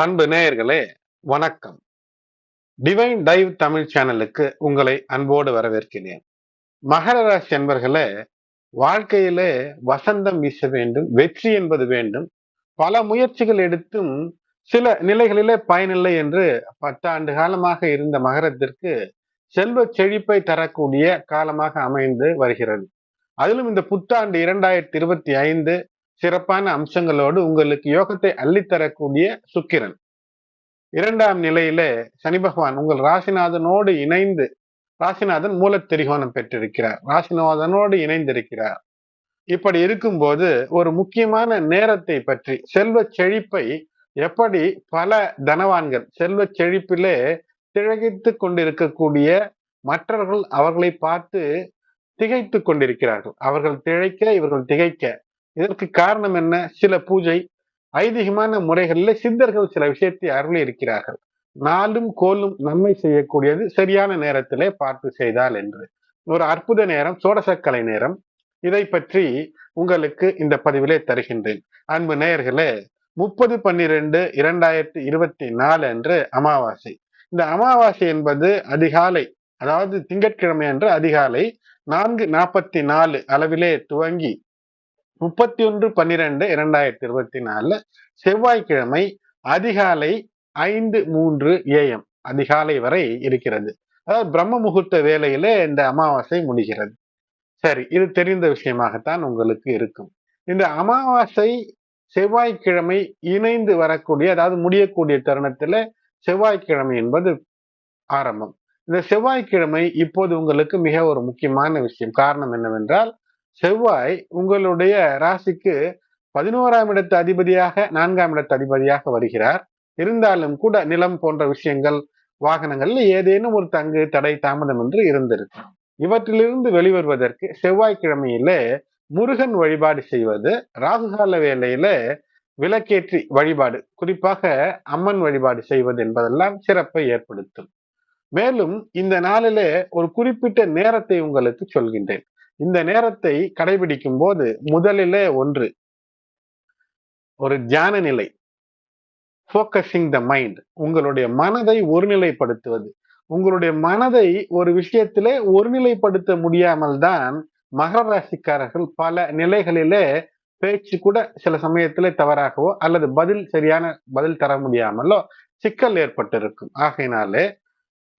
அன்பு நேயர்களே வணக்கம். டிவைன் டைவ் தமிழ் சேனலுக்கு உங்களை அன்போடு வரவேற்கிறேன். மகர ராசி அன்பர்களே வாழ்க்கையிலே வசந்தம் வீச வேண்டும் வெற்றி என்பது வேண்டும். பல முயற்சிகள் எடுத்தும் சில நிலைகளிலே பயனில்லை என்று பத்தாண்டு காலமாக இருந்த மகரத்திற்கு செல்வ செழிப்பை தரக்கூடிய காலமாக அமைந்து வருகிறது. அதிலும் இந்த புத்தாண்டு இரண்டாயிரத்தி இருபத்தி ஐந்து சிறப்பான அம்சங்களோடு உங்களுக்கு யோகத்தை அள்ளித்தரக்கூடிய சுக்கிரன். இரண்டாம் நிலையில சனி பகவான் உங்கள் ராசிநாதனோடு இணைந்து ராசிநாதன் மூலத்திரிகோணம் பெற்றிருக்கிறார். ராசிநாதனோடு இணைந்திருக்கிறார். இப்படி இருக்கும்போது ஒரு முக்கியமான நேரத்தை பற்றி செல்வ செழிப்பை எப்படி பல தனவான்கள் செல்வ செழிப்பிலே திழகித்து கொண்டிருக்கக்கூடிய மற்றவர்கள் அவர்களை பார்த்து திகைத்து கொண்டிருக்கிறார்கள். அவர்கள் திழைக்க இவர்கள் திகைக்க. இதற்கு காரணம் என்ன? சில பூஜை ஐதீகமான முறைகளில் சித்தர்கள் சில விஷயத்தை அருளி இருக்கிறார்கள். நாளும் கோலும் நன்மை செய்யக்கூடியது சரியான நேரத்திலே பார்த்து செய்தால் என்று. ஒரு அற்புத நேரம் சோடசக்கலை நேரம். இதை பற்றி உங்களுக்கு இந்த பதிவிலே தருகின்றேன். அன்பு நேயர்களே முப்பது பன்னிரெண்டு இரண்டாயிரத்தி இருபத்தி நாலு அன்று அமாவாசை. இந்த அமாவாசை என்பது அதிகாலை அதாவது திங்கட்கிழமை அன்று அதிகாலை நான்கு நாற்பத்தி நாலு அளவிலே துவங்கி முப்பத்தி ஒன்று பன்னிரெண்டு இரண்டாயிரத்தி இருபத்தி நாலு செவ்வாய்க்கிழமை அதிகாலை ஐந்து மூன்று ஏஎம் அதிகாலை வரை இருக்கிறது. அதாவது பிரம்ம முகூர்த்த வேலையில இந்த அமாவாசை முடிகிறது. சரி இது தெரிந்த விஷயமாகத்தான் உங்களுக்கு இருக்கும். இந்த அமாவாசை செவ்வாய்க்கிழமை இணைந்து வரக்கூடிய அதாவது முடியக்கூடிய தருணத்துல செவ்வாய்க்கிழமை என்பது ஆரம்பம். இந்த செவ்வாய்க்கிழமை இப்போது உங்களுக்கு மிக ஒரு முக்கியமான விஷயம். காரணம் என்னவென்றால் செவ்வாய் உங்களுடைய ராசிக்கு பதினோராம் இடத்து அதிபதியாக நான்காம் இடத்து அதிபதியாக வருகிறார். இருந்தாலும் கூட நிலம் போன்ற விஷயங்கள் வாகனங்கள்ல ஏதேனும் ஒரு தங்கு தடை தாமதம் என்று இருந்திருக்கும். இவற்றிலிருந்து வெளிவருவதற்கு செவ்வாய்க்கிழமையில முருகன் வழிபாடு செய்வது ராகுகால வேலையில விளக்கேற்றி வழிபாடு குறிப்பாக அம்மன் வழிபாடு செய்வது என்பதெல்லாம் சிறப்பை ஏற்படுத்தும். மேலும் இந்த நாளிலே ஒரு குறிப்பிட்ட நேரத்தை உங்களுக்கு சொல்கின்றேன். இந்த நேரத்தை கடைபிடிக்கும் போது முதலிலே ஒன்று ஒரு தியான நிலை போக்கஸிங் த மைண்ட் உங்களுடைய மனதை ஒருநிலைப்படுத்துவது. உங்களுடைய மனதை ஒரு விஷயத்திலே ஒருநிலைப்படுத்த முடியாமல் தான் மகர ராசிக்காரர்கள் பல நிலைகளிலே பேச்சு கூட சில சமயத்திலே தவறாகவோ அல்லது பதில் சரியான பதில் தர முடியாமலோ சிக்கல் ஏற்பட்டிருக்கும். ஆகையினாலே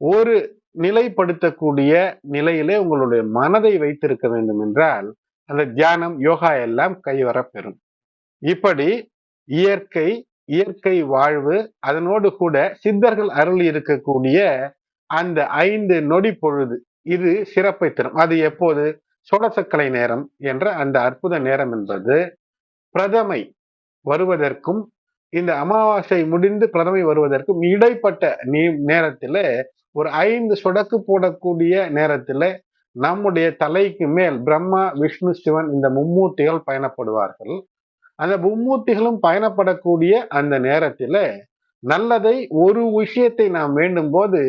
ஒரு நிலைப்படுத்தக்கூடிய நிலையிலே உங்களுடைய மனதை வைத்திருக்க வேண்டும் என்றால் அந்த தியானம் யோகா எல்லாம் கைவரப்பெறும். இப்படி இயற்கை இயற்கை வாழ்வு அதனோடு கூட சித்தர்கள் அருள் இருக்கக்கூடிய அந்த ஐந்து நொடி பொழுது இது சிறப்பை தரும். அது எப்போது? சொடசக்கலை நேரம் என்ற அந்த அற்புத நேரம் என்பது பிரதமை வருவதற்கும் இந்த அமாவாசை முடிந்து பிரதமை வருவதற்கும் இடைப்பட்ட நீ நேரத்தில் ஒரு ஐந்து சொடக்கு போடக்கூடிய நேரத்துல நம்முடைய தலைக்கு மேல் பிரம்மா விஷ்ணு சிவன் இந்த மும்மூர்த்திகள் பயணப்படுவார்கள். அந்த மும்மூர்த்திகளும் பயணப்படக்கூடிய அந்த நேரத்துல நல்லதை ஒரு விஷயத்தை நாம் வேண்டும் போது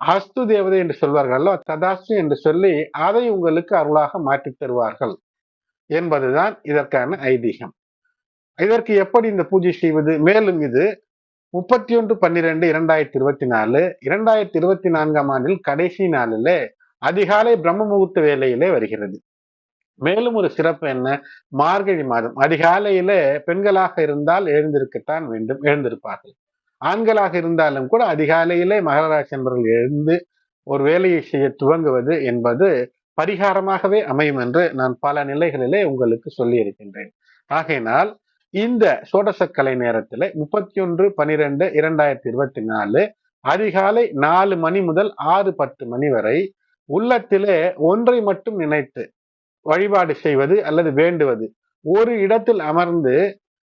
ஹஸ்து தேவதை என்று சொல்வார்கள் ததாஸ்து என்று சொல்லி அதை உங்களுக்கு அருளாக மாற்றி தருவார்கள் என்பதுதான் இதற்கான ஐதீகம். இதற்கு எப்படி இந்த பூஜை செய்வது? மேலும் இது முப்பத்தி ஒன்று பன்னிரெண்டு இரண்டாயிரத்தி இருபத்தி நாலு இரண்டாயிரத்தி இருபத்தி நான்காம் ஆண்டில் கடைசி நாளிலே அதிகாலை பிரம்ம முகூர்த்த வேலையிலே வருகிறது. மேலும் ஒரு சிறப்பு என்ன? மார்கழி மாதம். அதிகாலையில பெண்களாக இருந்தால் எழுந்திருக்கத்தான் வேண்டும் எழுந்திருப்பார்கள். ஆண்களாக இருந்தாலும் கூட அதிகாலையிலே மகராசி என்பவர்கள் எழுந்து ஒரு வேலையை செய்ய துவங்குவது என்பது பரிகாரமாகவே அமையும் என்று நான் பல நிலைகளிலே உங்களுக்கு சொல்லி இருக்கின்றேன் ஆகையினால் இந்த சோடசக்கலை நேரத்துல முப்பத்தி ஒன்று பனிரெண்டு இரண்டாயிரத்தி இருபத்தி நாலு அதிகாலை நாலு மணி முதல் ஆறு பத்து மணி வரை உள்ளத்திலே ஒன்றை மட்டும் நினைத்து வழிபாடு செய்வது அல்லது வேண்டுவது. ஒரு இடத்தில் அமர்ந்து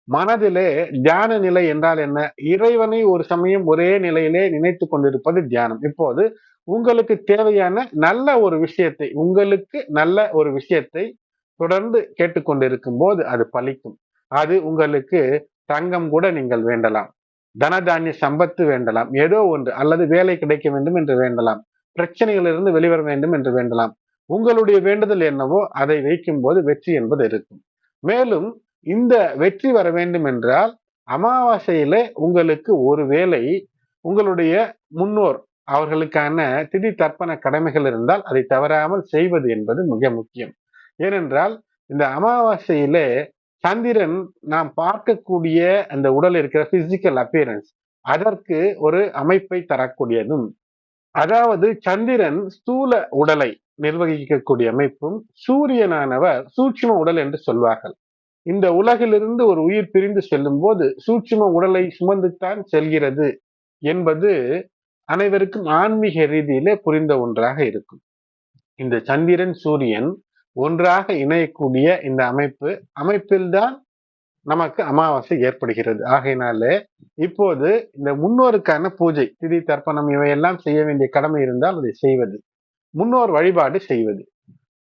மனதிலே தியான நிலை என்றால் என்ன? இறைவனை ஒரு சமயம் ஒரே நிலையிலே நினைத்து கொண்டிருப்பது தியானம். இப்போது உங்களுக்கு தேவையான நல்ல ஒரு விஷயத்தை உங்களுக்கு நல்ல ஒரு விஷயத்தை தொடர்ந்து கேட்டுக்கொண்டிருக்கும் போது அது பலிக்கும். அது உங்களுக்கு தங்கம் கூட நீங்கள் வேண்டலாம். தனதானிய சம்பத்து வேண்டலாம். ஏதோ ஒன்று அல்லது வேலை கிடைக்க வேண்டும் என்று வேண்டலாம். பிரச்சனைகளிலிருந்து வெளிவர வேண்டும் என்று வேண்டலாம். உங்களுடைய வேண்டுதல் என்னவோ அதை வைக்கும் போது வெற்றி என்பது இருக்கும். மேலும் இந்த வெற்றி வர வேண்டும் என்றால் அமாவாசையில உங்களுக்கு ஒருவேளை உங்களுடைய முன்னோர் அவர்களுக்கான திதி தர்ப்பண கடமைகள் இருந்தால் அதை தவறாமல் செய்வது என்பது மிக முக்கியம். ஏனென்றால் இந்த அமாவாசையிலே சந்திரன் நாம் பார்க்கக்கூடிய அந்த உடல் இருக்கிற பிசிக்கல் அப்பியரன்ஸ் அதற்கு ஒரு அமைப்பை தரக்கூடியதும் அதாவது சந்திரன் ஸ்தூல உடலை நிர்வகிக்கக்கூடிய அமைப்பும் சூரியனானவர் சூட்சும உடல் என்று சொல்வார்கள். இந்த உலகிலிருந்து ஒரு உயிர் பிரிந்து செல்லும் போது சூட்சும உடலை சுமந்துத்தான் செல்கிறது என்பது அனைவருக்கும் ஆன்மீக ரீதியிலே புரிந்த ஒன்றாக இருக்கும். இந்த சந்திரன் சூரியன் ஒன்றாக இணையக்கூடிய இந்த அமைப்பு அமைப்பில்தான் நமக்கு அமாவாசை ஏற்படுகிறது. ஆகையினாலே இப்போது இந்த முன்னோருக்கான பூஜை திதி தர்ப்பணம் இவையெல்லாம் செய்ய வேண்டிய கடமை இருந்தால் அதை செய்வது. முன்னோர் வழிபாடு செய்வது.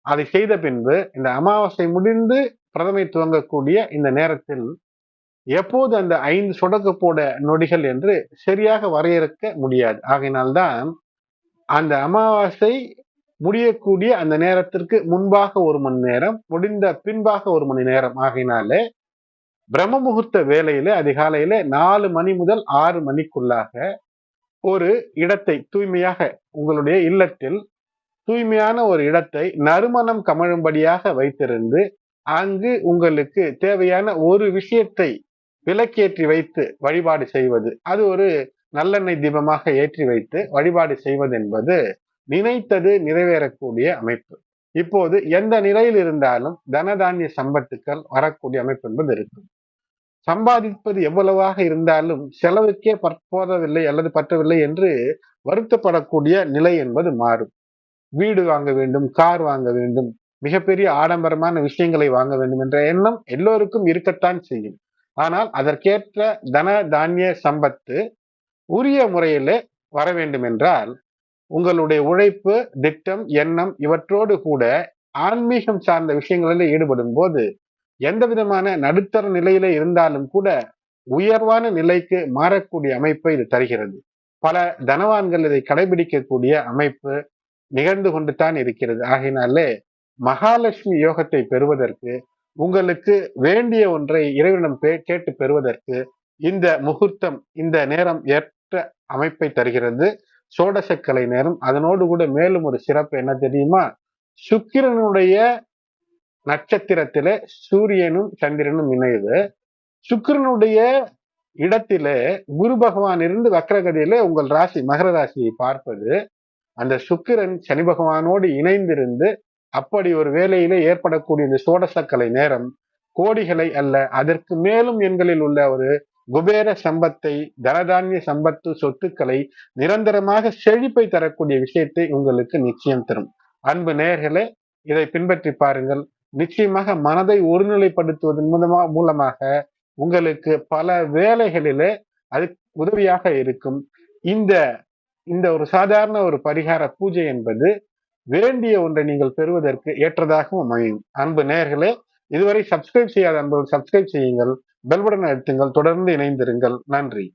அதை செய்த பின்பு இந்த அமாவாசை முடிந்து பிரதமை துவங்கக்கூடிய இந்த நேரத்தில் எப்போது அந்த ஐந்து சொடக்கு போட நொடிகள் என்று சரியாக வரையறுக்க முடியாது. ஆகையினால்தான் அந்த அமாவாசை முடியக்கூடிய அந்த நேரத்திற்கு முன்பாக ஒரு மணி நேரம் முடிந்த பின்பாக ஒரு மணி நேரம் ஆகினாலே பிரம்ம முகூர்த்த வேலையில அதிகாலையில நாலு மணி முதல் ஆறு மணிக்குள்ளாக ஒரு இடத்தை தூய்மையாக உங்களுடைய இல்லத்தில் தூய்மையான ஒரு இடத்தை நறுமணம் கமழும்படியாக வைத்திருந்து அங்கு உங்களுக்கு தேவையான ஒரு விஷயத்தை விலக்கேற்றி வைத்து வழிபாடு செய்வது. அது ஒரு நல்லெண்ணெய் தீபமாக ஏற்றி வைத்து வழிபாடு செய்வது என்பது நினைத்தது நிறைவேறக்கூடிய அமைப்பு. இப்போது எந்த நிலையில் இருந்தாலும் தனதானிய சம்பத்துக்கள் வரக்கூடிய அமைப்பு என்பது இருக்கும் சம்பாதிப்பது எவ்வளவாக இருந்தாலும் செலவுக்கே பற்போதவில்லை அல்லது பற்றவில்லை என்று வருத்தப்படக்கூடிய நிலை என்பது மாறும். வீடு வாங்க வேண்டும் கார் வாங்க வேண்டும் மிகப்பெரிய ஆடம்பரமான விஷயங்களை வாங்க வேண்டும் என்ற எண்ணம் எல்லோருக்கும் இருக்கத்தான் செய்யும். ஆனால் அதற்கேற்ற தன தானிய சம்பத்து உரிய முறையில் வர வேண்டும் என்றால் உங்களுடைய உழைப்பு திட்டம் எண்ணம் இவற்றோடு கூட ஆன்மீகம் சார்ந்த விஷயங்களில் ஈடுபடும் போது எந்த விதமான நடுத்தர நிலையில இருந்தாலும் கூட உயர்வான நிலைக்கு மாறக்கூடிய அமைப்பை இது தருகிறது. பல தனவான்கள் இதை கடைபிடிக்கக்கூடிய அமைப்பு நிகழ்ந்து கொண்டு தான் இருக்கிறது. ஆகையினாலே மகாலட்சுமி யோகத்தை பெறுவதற்கு உங்களுக்கு வேண்டிய ஒன்றை இறைவனிடம் கேட்டு பெறுவதற்கு இந்த முகூர்த்தம் இந்த நேரம் ஏற்ற அமைப்பை தருகிறது. சோடசக்கலை நேரம் அதனோடு கூட மேலும் ஒரு சிறப்பு என்ன தெரியுமா? சுக்கிரனுடைய நட்சத்திரத்தில சூரியனும் சந்திரனும் இணையுது. சுக்கிரனுடைய இடத்திலே குரு பகவான் இருந்து வக்ரகதியிலே உங்கள் ராசி மகர ராசியை பார்ப்பது அந்த சுக்கிரன் சனி பகவானோடு இணைந்திருந்து அப்படி ஒரு வேலையிலே ஏற்படக்கூடிய இந்த சோடசக்கலை நேரம் கோடிகளை அல்ல அதற்கு மேலும் எண்களில் உள்ள ஒரு குபேர சம்பத்தை தனதானிய சம்பத்து சொத்துக்களை நிரந்தரமாக செழிப்பை தரக்கூடிய விஷயத்தை உங்களுக்கு நிச்சயம் தரும். அன்பு நேர்களே இதை பின்பற்றி பாருங்கள். நிச்சயமாக மனதை ஒருநிலைப்படுத்துவதன் மூலமா மூலமாக உங்களுக்கு பல வேலைகளிலே அது உதவியாக இருக்கும். இந்த இந்த ஒரு சாதாரண ஒரு பரிகார பூஜை என்பது வேண்டிய ஒன்றை நீங்கள் பெறுவதற்கு ஏற்றதாகவும் அமையும். அன்பு நேர்களே இதுவரை சப்ஸ்கிரைப் செய்யாத அன்பர்கள் சப்ஸ்கிரைப் செய்யுங்கள். பெல்படனை அழுத்துங்கள். தொடர்ந்து இணைந்திருங்கள். நன்றி.